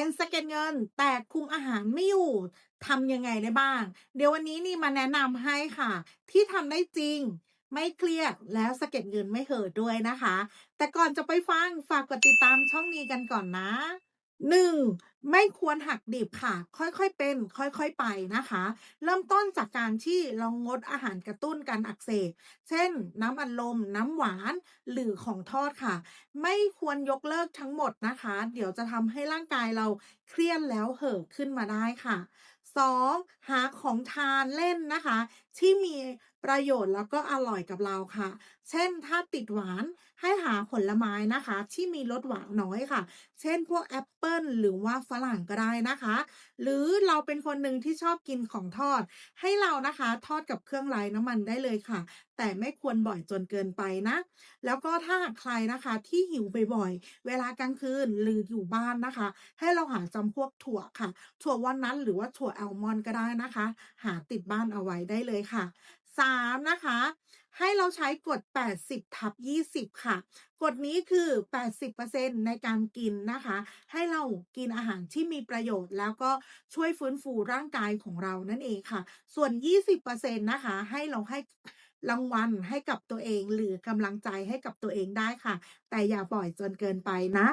เป็นสะเก็ดเงินแต่คุมอาหารไม่อยู่ทำยังไงได้บ้าง เดี๋ยววันนี้นี่มาแนะนำให้ค่ะ ที่ทำได้จริงไม่เครียดแล้วสะเก็ดเงินไม่เห่อด้วยนะคะ แต่ก่อนจะไปฟังฝากกดติดตามช่องนี้กันก่อนนะ หนึ่งไม่ควรหักดิบค่ะ ค่อยๆเป็น ค่อยๆไปนะคะ เริ่มต้นจากการที่ลองงดอาหารกระตุ้นการอักเสบ เช่น น้ำอัดลม น้ำหวานหรือของทอดค่ะ ไม่ควรยกเลิกทั้งหมดนะคะ เดี๋ยวจะทำให้ร่างกายเราเครียดแล้วเห่อะขึ้นมาได้ค่ะ 2. หาของทานเล่นนะคะ ที่มีประโยชน์แล้วก็อร่อยกับเราค่ะ เช่นถ้าติดหวานให้หาผลไม้นะคะ ที่มีรสหวานน้อยค่ะ เช่นพวกแอปเปิลหรือว่าฝรั่งก็ได้นะคะ หรือเราเป็นคนหนึ่งที่ชอบกินของทอด ให้เรานะคะทอดกับเครื่องไร้น้ำมันได้เลยค่ะ แต่ไม่ควรบ่อยจนเกินไปนะ แล้วก็ถ้าใครนะคะที่หิวบ่อยๆ เวลากลางคืนหรืออยู่บ้านนะคะ ให้เราหาจำพวกถั่วค่ะ ถั่ววอลนัทหรือว่าถั่วแอลมอนด์ก็ได้นะคะ หาติดบ้านเอาไว้ได้เลยค่ะ 3. นะคะ ให้เราใช้กฎ 80 ทับ 20 ค่ะ กฎนี้คือ 80%ในการกินนะคะ ให้เรากินอาหารที่มีประโยชน์ แล้วก็ช่วยฟื้นฟูร่างกายของเรานั่นเองค่ะ ส่วน 20%นะคะ ให้เราให้รางวัลให้กับตัวเองหรือกำลังใจให้กับตัวเองได้ค่ะ แต่อย่าบ่อยจนเกินไปนะ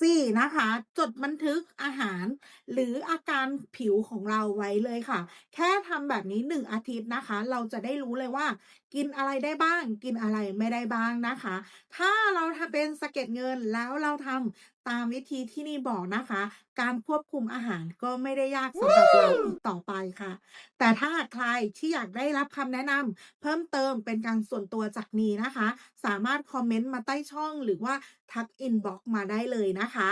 สี่นะคะ จดบันทึกอาหารหรืออาการผิวของเราไว้เลยค่ะ แค่ ทำแบบนี้ 1 อาทิตย์นะคะ เราจะได้รู้เลยว่า กินอะไรได้บ้าง กินอะไรไม่ได้บ้างนะคะ ถ้าเราทำเป็นสะเก็ดเงินแล้วเราทำตามวิธีที่นี่บอกนะคะ การควบคุมอาหารก็ไม่ได้ยากสำหรับเราอีกต่อไปค่ะ แต่ถ้าใครที่อยากได้รับคำแนะนำเพิ่มเติมเป็นการส่วนตัวจากนี้นะคะ สามารถคอมเมนต์มาใต้ช่องหรือว่าทักอินบ็อกมาได้เลยนะคะ